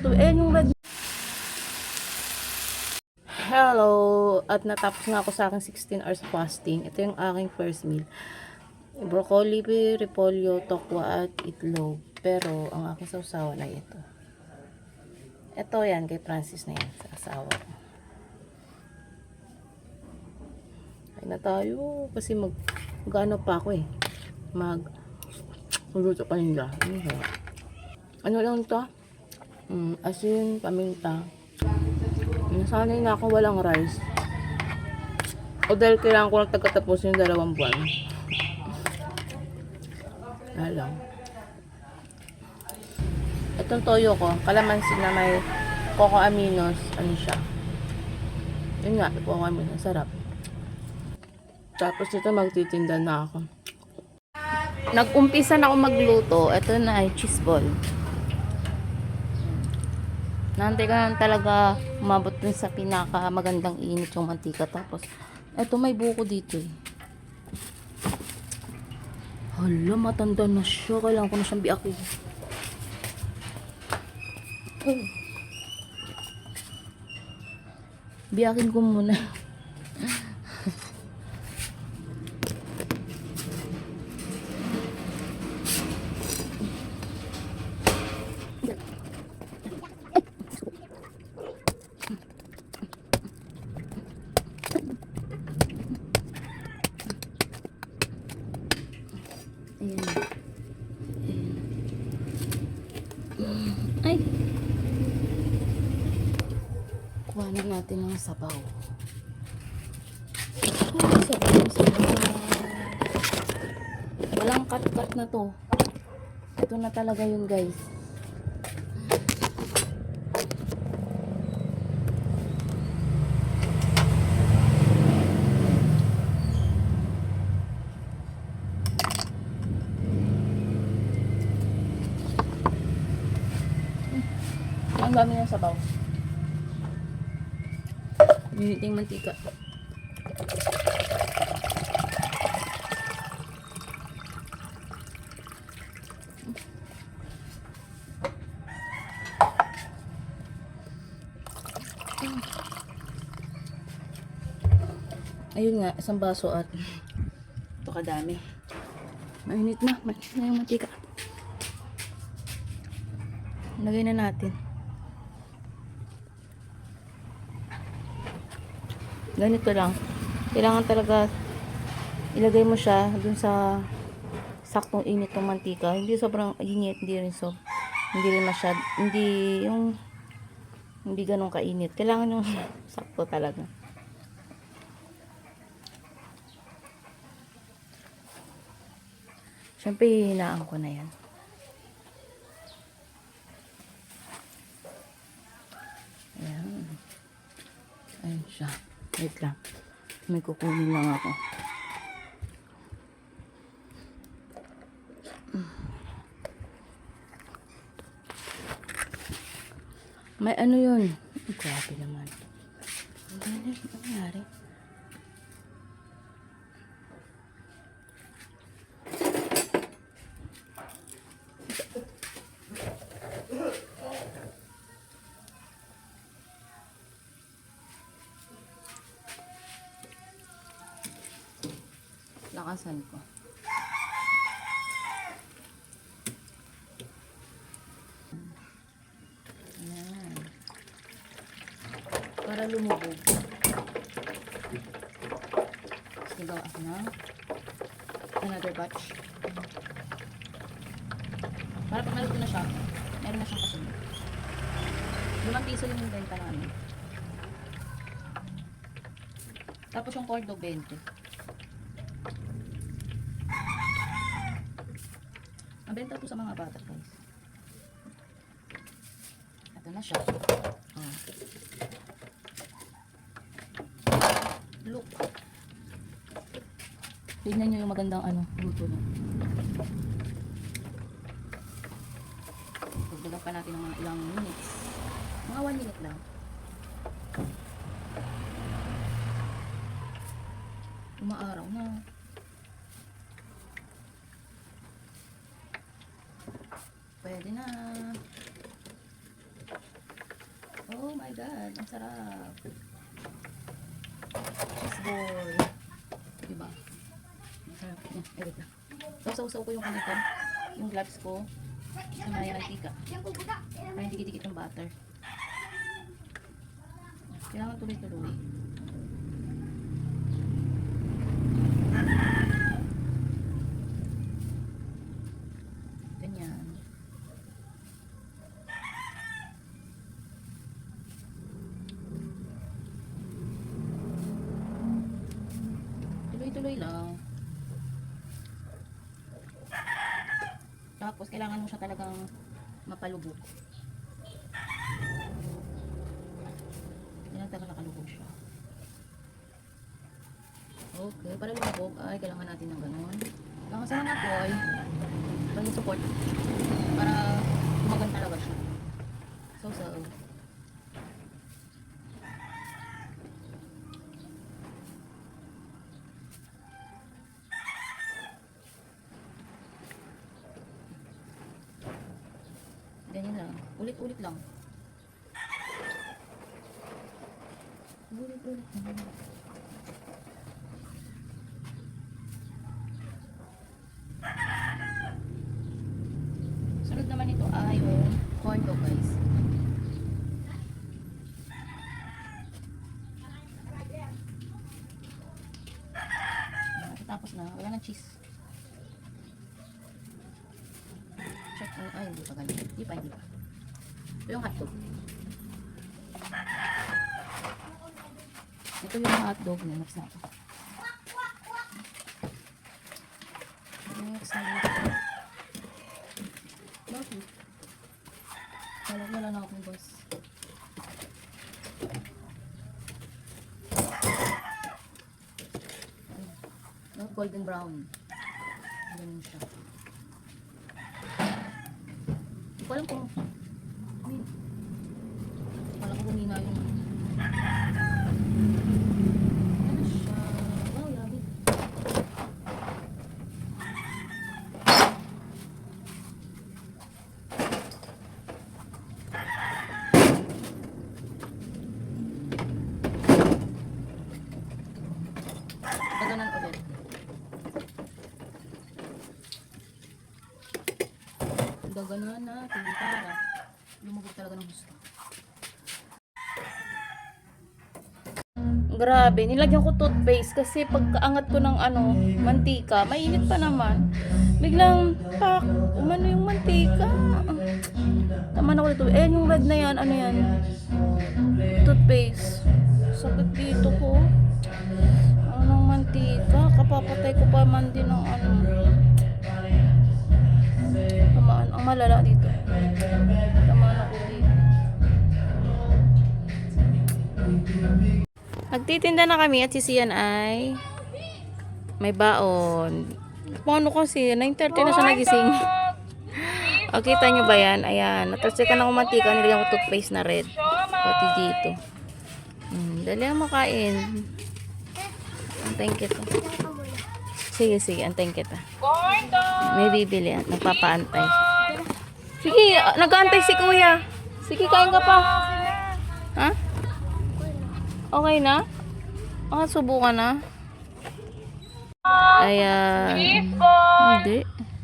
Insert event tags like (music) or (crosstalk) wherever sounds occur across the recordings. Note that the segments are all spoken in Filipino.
to. Eh, yung red. Hello! At natapos nga ako sa aking 16 hours fasting. Ito yung aking first meal. Broccoli, repolyo, tokwa at itlog. Pero, ang aking sausawan ay ito. Ito yan, kay Francis na yan, sa asawa ko. Na tayo. Kasi mag, mag pa ako eh. Mag, magluto pa nila. Ano, ano lang to? Mm, asin, paminta. Nasanay na ako walang rice. O dahil kailangan ko lang tagkatapos yung dalawang buwan. Alam. Itong toyo ko, kalamansi na may coco aminos, ano siya. Yun nga, coco aminos, sarap. Tapos ito magtitinda na ako. Nag-umpisa na ako magluto. Ito na ay cheese ball. Nantay ka lang talaga umabot dun sa pinaka magandang init yung mantika. Tapos, eto may buko dito eh. Hala, matanda na siya. Kailangan ko na siyang biakin. Oh. Biyakin ko muna. (laughs) Ayan. Ayan. Ay! Kuha na natin ng sabaw. Sabaw, sabaw. Walang cut-cut na to. Ito na talaga yun guys. Ang dami ng sabaw. Minit yung mantika. Ayun nga, isang baso at ito kadami. Mainit na, mainit na yung mantika. Lagay na natin. Ganito lang. Kailangan talaga ilagay mo siya dun sa saktong init ng mantika. Hindi sobrang init, hindi rin so hindi rin masyad, hindi yung hindi ganun kainit. Kailangan yung (laughs) sakto talaga. Siyempre, hinaan ko na yan. Ayan. Ayan siya. Wait lang. May kukunin lang ako. May ano yun? Grabe naman. Yun? Ano nangyari? Lakasan ko. Ayan. Para lumubog. Sige, gawa ako na. Another batch. Para pag naluto na siya, meron na siyang kasunod. Limang piso yung benta namin. Tapos yung corn dog 20. Ang benta po sa mga bata, guys. Ito na siya. Oh. Look. Tignan nyo yung magandang ano, luto niya. Dagdagan pa natin ng mga ilang minutes. Mga 1 minute lang. Umaaraw na. God, ang sarap. Cheese ball. Diba? Ang sarap. Yan, eh, wait lang. Sausaw-saw ko yung ko, yung gloves ko. Sa may antika. Para hindi dikit yung butter. Kailangan tuloy-tuloy. Ganyan. Tuloy-tuloy lang. Tapos, kailangan mo siya talagang mapalubog. Kailangan talaga nakalubog siya. Okay, para lumabog, ay kailangan natin ng ganun. Kailangan sa mga boy, para support. Para tumagan talaga siya. So, so. Ganyan lang. Ulit-ulit lang. Ulit-ulit lang. Naman ito ay yung guys. Tapos na, wala ng cheese. Check, ay, ay, hindi pa ganun. Hindi pa, hindi pa. Yung hotdog. Ito yung hotdog na next na ito. Next na dito. Bakit? Wala, wala na ako boss. Golden brown. Ganun siya. Hindi ko kung... Humina yung... Ano siya? Wow, yabi. Paganan ulit. Gaganan natin para lumabog talaga ng gusto. Grabe, nilagyan ko toothpaste kasi pagkaangat ko ng ano, mantika, mainit pa naman. Biglang, pak, umano yung mantika. Tama na ko dito. Eh, yung red na yan, ano yan? Toothpaste. Sakit dito ko. Anong mantika? Kapapatay ko pa man din ng ano. Tamaan. Ang malala dito. Nagtitinda na kami at si Sian ay may baon. Paano kasi? 9.30 na siya nagising. o, (laughs) kita nyo ba yan? Ayan. Natalsikan ako mantika. Nilagyan ko toothpaste na red. Pati dito. Hmm, dali ang makain. Antayin kita. Sige, sige. Antayin kita. May bibili. Nagpapaantay. Sige, nag-aantay si kuya. Sige, kain ka pa. Okay na? Ah, subukan na. Ayan. Hindi.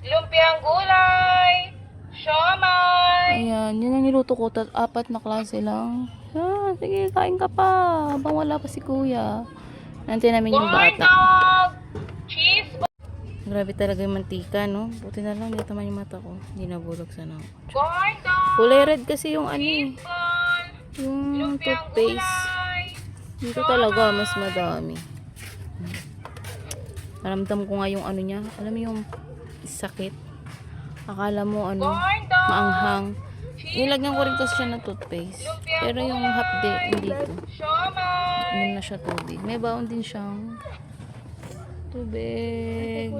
Lumpiang gulay, siomay, Ayan, yun ang niluto ko. Tat apat na klase lang. Ah, sige, kain ka pa. Habang wala pa si kuya. Nandiyan namin yung corn bata. dog, cheese Grabe talaga yung mantika, no? Buti na lang, dito man yung mata ko. Hindi nabulog sana ako. corn dog, Kulay red kasi yung ano eh. ball, Yung lumpiang toothpaste. gulay, Dito talaga, mas madami. Naramdam ko nga yung ano niya. Alam mo yung sakit. Akala mo ano, maanghang. Nilagyan ko rin kasi siya ng toothpaste. Pero yung hapde, hindi ko. Inom na siya tubig. May baon din siyang tubig.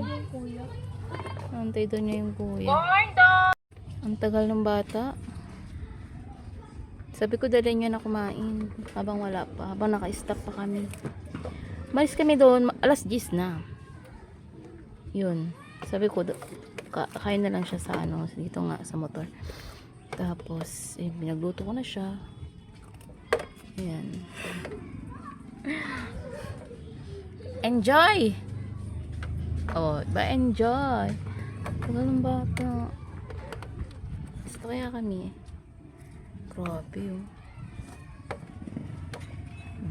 Antay daw niya yung kuya. Ang tagal ng bata. Sabi ko dali niya na kumain. Habang wala pa. Habang naka-stop pa kami. Malis kami doon. Alas 10 na. Yun. Sabi ko, kain na lang siya sa ano. Dito nga sa motor. Tapos, eh, binagluto ko na siya. Ayan. (laughs) Enjoy! Oh, ba enjoy? Tagal ng bata. Gusto kaya kami eh. Grabe oh.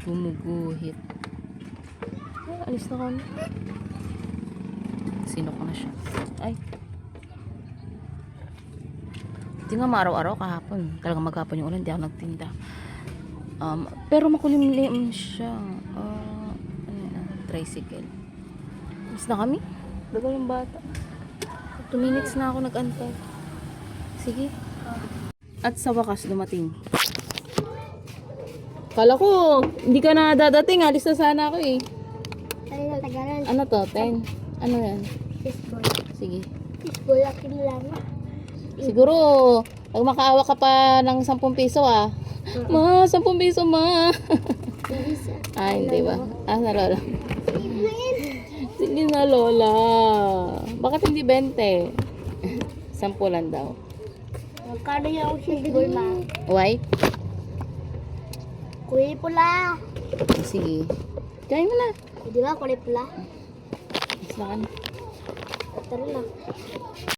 Gumuguhit. Ay, alis na kami. Sinok na siya. Ay. Hindi nga maaraw-araw kahapon. Talagang maghapon yung ulan. Hindi ako nagtinda. Um, pero makulimlim siya. Ah, ano yan, ah, tricycle. Tapos na kami. Dagal yung bata. 2 minutes na ako nag-antay. Sige. At sa wakas dumating. Kala ko, hindi ka na dadating. Alis na sana ako eh. Ay. Ano to? 10? Ano yan? Fishball. Sige. Fishball, akin lang. Siguro, pag makaawa ka pa ng 10 piso ah. Ma, 10 piso ma. Ah, hindi ba? Ah, na lola. Sige na lola. Bakit hindi 20? 10 lang daw. Magkano yung fishball, ma? Why? Kulay pula. Sige. Kain mo na. Di ba kulay pula? Mas na ka na. Tara na.